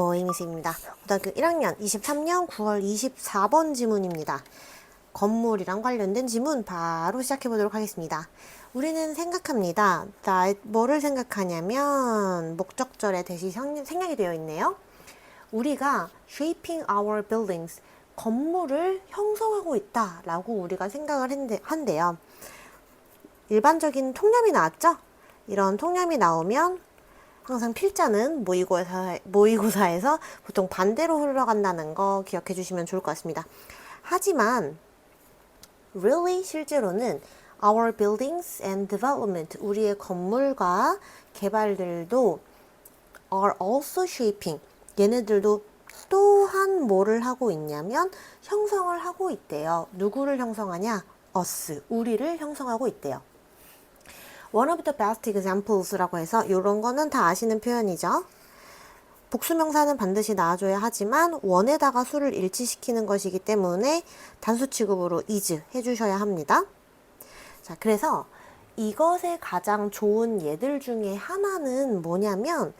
어, 이미스입니다. 고등학교 1학년 23년 9월 24번 지문입니다. 건물이랑 관련된 지문 바로 시작해 보도록 하겠습니다. 우리는 생각합니다. 나 뭐를 생각하냐면 목적절에 대시 생- 생략이 되어 있네요. 우리가 shaping our buildings 건물을 형성하고 있다라고 우리가 생각을 한대, 한대요. 일반적인 통념이 나왔죠? 이런 통념이 나오면 항상 필자는 모의고사, 모의고사에서 보통 반대로 흘러간다는 거 기억해 주시면 좋을 것 같습니다. 하지만 really 실제로는 our buildings and development 우리의 건물과 개발들도 are also shaping 얘네들도 또한 뭐를 하고 있냐면 형성을 하고 있대요. 누구를 형성하냐? us 우리를 형성하고 있대요. One of the best examples라고 해서 이런 거는 다 아시는 표현이죠. 복수명사는 반드시 나와줘야 하지만 원에다가 수를 일치시키는 것이기 때문에 단수 취급으로 is 해주셔야 합니다. 자, 그래서 이것의 가장 좋은 예들 중에 하나는 뭐냐면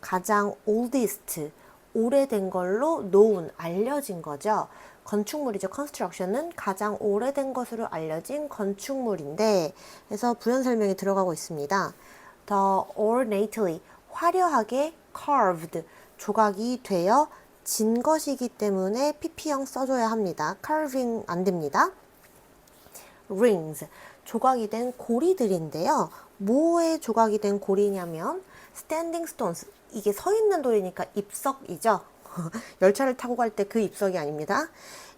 가장 oldest, 오래된 걸로 known, 알려진 거죠. 건축물이죠. construction은 가장 오래된 것으로 알려진 건축물인데 그래서 부연 설명이 들어가고 있습니다. The ornately, 화려하게 carved, 조각이 되어 진 것이기 때문에 pp형 써줘야 합니다. carving 안 됩니다. rings, 조각이 된 고리들인데요. 뭐에 조각이 된 고리냐면 standing stones, 이게 서 있는 돌이니까 입석이죠. 열차를 타고 갈 때 그 입석이 아닙니다.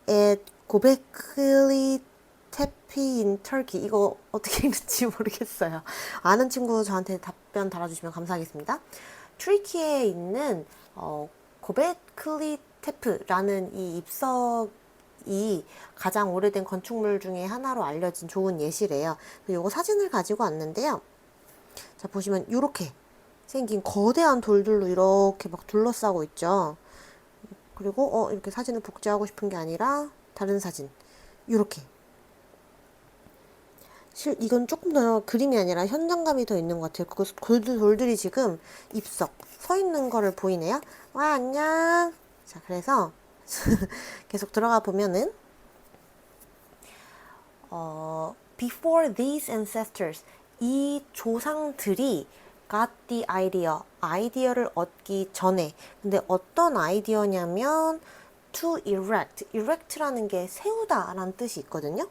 At Gobekli Tepe in Turkey. 이거 어떻게 읽는지 모르겠어요. 아는 친구 저한테 답변 달아주시면 감사하겠습니다. 트리키에 있는 어, 고베클리 테프라는 이 입석이 가장 오래된 건축물 중에 하나로 알려진 좋은 예시래요. 이거 사진을 가지고 왔는데요. 자 보시면 이렇게 생긴 거대한 돌들로 이렇게 막 둘러싸고 있죠. 그리고 어 이렇게 사진을 복제하고 싶은 게 아니라 다른 사진 이렇게 실 이건 조금 더 그림이 아니라 현장감이 더 있는 것 같아요. 그 돌들, 돌들이 지금 입석 서 있는 거를 보이네요. 와 안녕. 자 그래서 계속 들어가 보면은 어 before these ancestors 이 조상들이 got the idea 아이디어를 얻기 전에 근데 어떤 아이디어냐면 to erect erect라는 게 세우다 라는 뜻이 있거든요.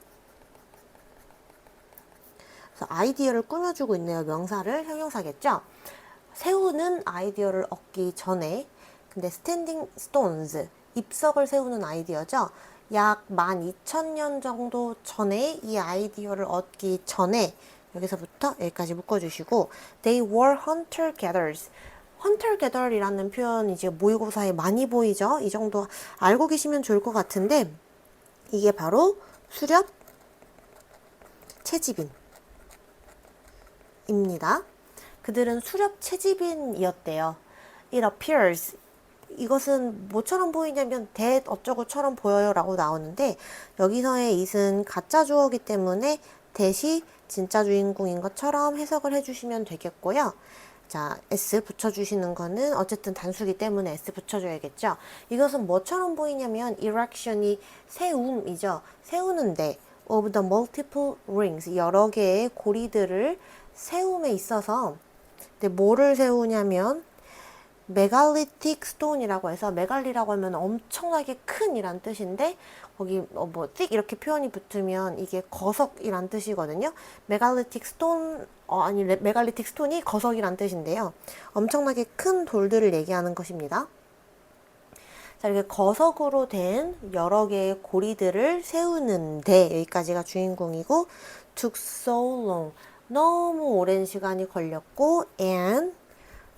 그래서 아이디어를 꾸며주고 있네요. 명사를 형용사겠죠. 세우는 아이디어를 얻기 전에 근데 standing stones 입석을 세우는 아이디어죠. 약 12,000년 정도 전에 이 아이디어를 얻기 전에 여기서부터 여기까지 묶어주시고 they were hunter gatherers hunter gather이라는 표현이 지금 모의고사에 많이 보이죠. 이 정도 알고 계시면 좋을 것 같은데 이게 바로 수렵 채집인 입니다. 그들은 수렵 채집인이었대요. It appears 이것은 뭐처럼 보이냐면 that 어쩌고처럼 보여요라고 나오는데 여기서의 it은 가짜 주어기 때문에 that이 진짜 주인공인 것처럼 해석을 해주시면 되겠고요. 자, S 붙여주시는 거는 어쨌든 단수기 때문에 S 붙여줘야겠죠. 이것은 뭐처럼 보이냐면 erection이 세움이죠. 세우는데 of the multiple rings 여러 개의 고리들을 세움에 있어서 근데 뭐를 세우냐면 메갈리틱 스톤이라고 해서 메갈리라고 하면 엄청나게 큰 이란 뜻인데 거기 어뭐 이렇게 표현이 붙으면 이게 거석이란 뜻이거든요. 메갈리틱 스톤 어 아니 레- 메갈리틱 스톤이 거석이란 뜻인데요. 엄청나게 큰 돌들을 얘기하는 것입니다. 자, 이렇게 거석으로 된 여러 개의 고리들을 세우는데 여기까지가 주인공이고 took so long 너무 오랜 시간이 걸렸고 and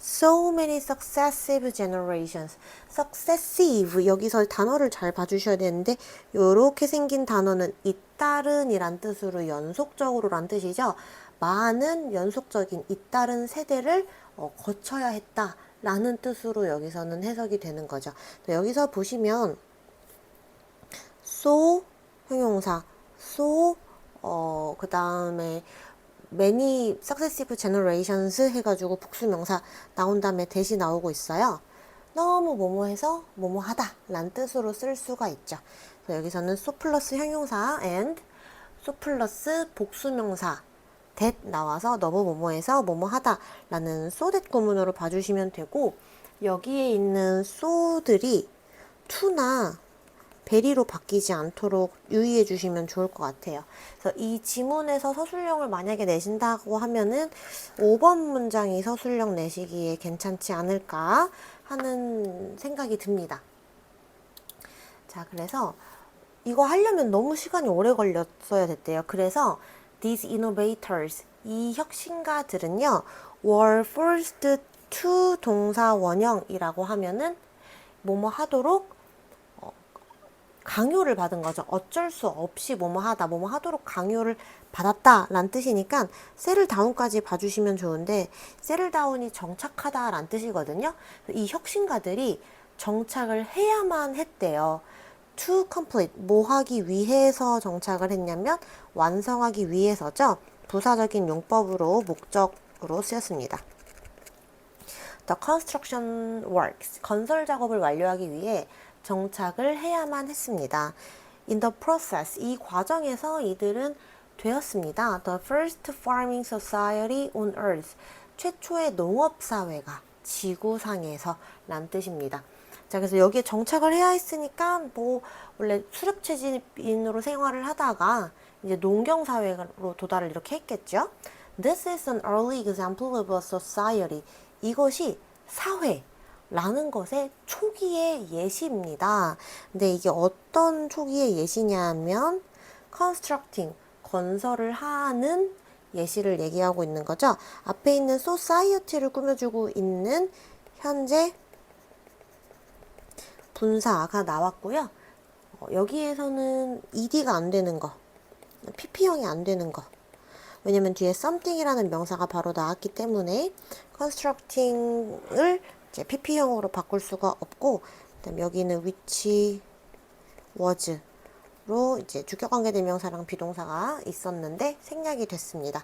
so many successive generations. Successive. 여기서 단어를 잘 봐주셔야 되는데 요렇게 생긴 단어는 잇따른이란 뜻으로 연속적으로란 뜻이죠. 많은 연속적인 잇따른 세대를 어, 거쳐야 했다 라는 뜻으로 여기서는 해석이 되는 거죠. 여기서 보시면 so 형용사. so 어, 그 다음에 many successive generations 해가지고 복수명사 나온 다음에 대시 나오고 있어요. 너무 뭐뭐해서 뭐뭐하다 라는 뜻으로 쓸 수가 있죠. 여기서는 so 플러스 형용사 and so 플러스 복수명사 that 나와서 너무 뭐뭐해서 뭐뭐하다 라는 so that 구문으로 봐주시면 되고 여기에 있는 so들이 to나 베리로 바뀌지 않도록 유의해 주시면 좋을 것 같아요. 그래서 이 지문에서 서술형을 만약에 내신다고 하면은 5번 문장이 서술형 내시기에 괜찮지 않을까 하는 생각이 듭니다. 자, 그래서 이거 하려면 너무 시간이 오래 걸렸어야 됐대요. 그래서 these innovators 이 혁신가들은요 were forced to 동사 원형이라고 하면은 뭐뭐 하도록 어, 강요를 받은 거죠. 어쩔 수 없이 뭐뭐 하다, 뭐뭐 하도록 강요를 받았다라는 뜻이니까 세를 다운까지 봐주시면 좋은데 세를 다운이 정착하다라는 뜻이거든요. 이 혁신가들이 정착을 해야만 했대요. to complete 뭐 하기 위해서 정착을 했냐면 완성하기 위해서죠. 부사적인 용법으로 목적으로 쓰였습니다. The construction works 건설 작업을 완료하기 위해 정착을 해야만 했습니다. In the process 이 과정에서 이들은 되었습니다. The first farming society on earth 최초의 농업 사회가 지구상에서 란 뜻입니다. 자, 그래서 여기에 정착을 해야 했으니까 뭐 원래 수렵채집인으로 생활을 하다가 이제 농경 사회로 도달을 이렇게 했겠죠. This is an early example of a society. 이것이 사회 라는 것의 초기의 예시입니다. 근데 이게 어떤 초기의 예시냐면 constructing 건설을 하는 예시를 얘기하고 있는 거죠. 앞에 있는 society를 꾸며주고 있는 현재 분사가 나왔고요. 어, 여기에서는 ed가 안 되는 거, pp형이 안 되는 거. 왜냐면 뒤에 something이라는 명사가 바로 나왔기 때문에 constructing을 이제 pp형으로 바꿀 수가 없고, 그다음 여기는 which was로 이제 주격관계 대명사랑 비동사가 있었는데 생략이 됐습니다.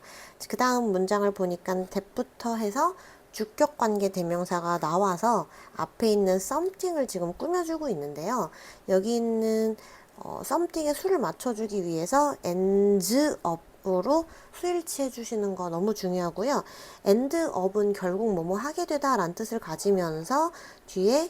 그 다음 문장을 보니까 that부터 해서 주격관계 대명사가 나와서 앞에 있는 something을 지금 꾸며주고 있는데요. 여기 있는 어, something의 수를 맞춰주기 위해서 ends up 으로 수일치해 주시는 거 너무 중요하고요. end up은 결국 뭐뭐 하게 되다 라는 뜻을 가지면서 뒤에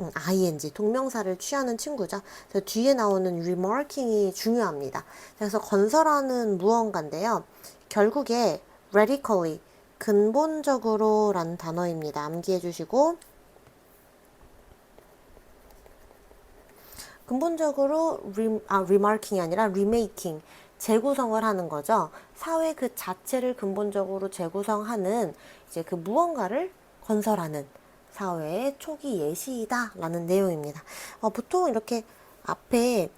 음, ing 동명사를 취하는 친구죠. 그래서 뒤에 나오는 remarking이 중요합니다. 그래서 건설하는 무언가인데요. 결국에 radically 근본적으로 라는 단어입니다. 암기해 주시고 근본적으로 re, 아, remarking이 아니라 remaking 재구성을 하는 거죠. 사회 그 자체를 근본적으로 재구성하는 이제 그 무언가를 건설하는 사회의 초기 예시이다라는 내용입니다. 어, 보통 이렇게 앞에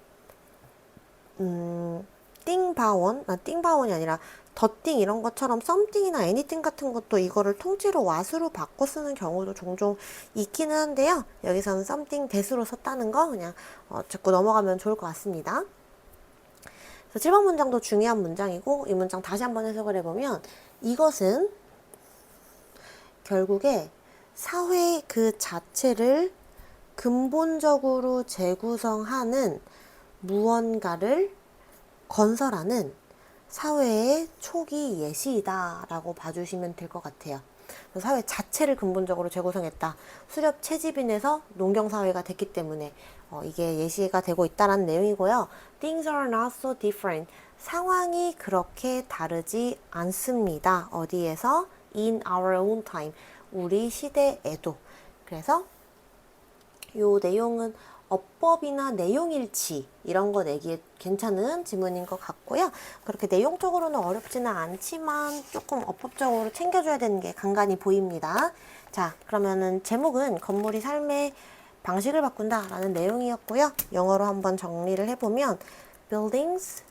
음, 띵바원, 아, 띵바원이 아니라 더띵 이런 것처럼 썸띵이나 애니띵 같은 것도 이거를 통째로 왓으로 바꿔 쓰는 경우도 종종 있기는 한데요. 여기서는 썸띵 대수로 썼다는 거 그냥 어, 짚고 넘어가면 좋을 것 같습니다. 그래서 7번 문장도 중요한 문장이고 이 문장 다시 한번 해석을 해보면 이것은 결국에 사회 그 자체를 근본적으로 재구성하는 무언가를 건설하는 사회의 초기 예시이다라고 봐주시면 될 것 같아요. 사회 자체를 근본적으로 재구성했다. 수렵 채집인에서 농경 사회가 됐기 때문에 어, 이게 예시가 되고 있다라는 내용이고요. Things are not so different. 상황이 그렇게 다르지 않습니다. 어디에서? In our own time. 우리 시대에도. 그래서 요 내용은 어법이나 내용일치 이런 거 내기에 괜찮은 지문인 것 같고요. 그렇게 내용적으로는 어렵지는 않지만 조금 어법적으로 챙겨줘야 되는 게 간간히 보입니다. 자, 그러면은 제목은 건물이 삶의 방식을 바꾼다라는 내용이었고요. 영어로 한번 정리를 해보면 Buildings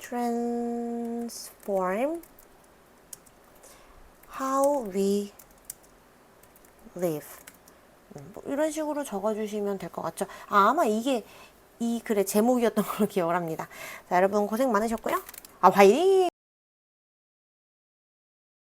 transform how we live. 뭐 이런 식으로 적어주시면 될 것 같죠. 아, 아마 이게 이 글의 제목이었던 걸로 기억을 합니다. 자, 여러분 고생 많으셨고요. 아, 화이팅!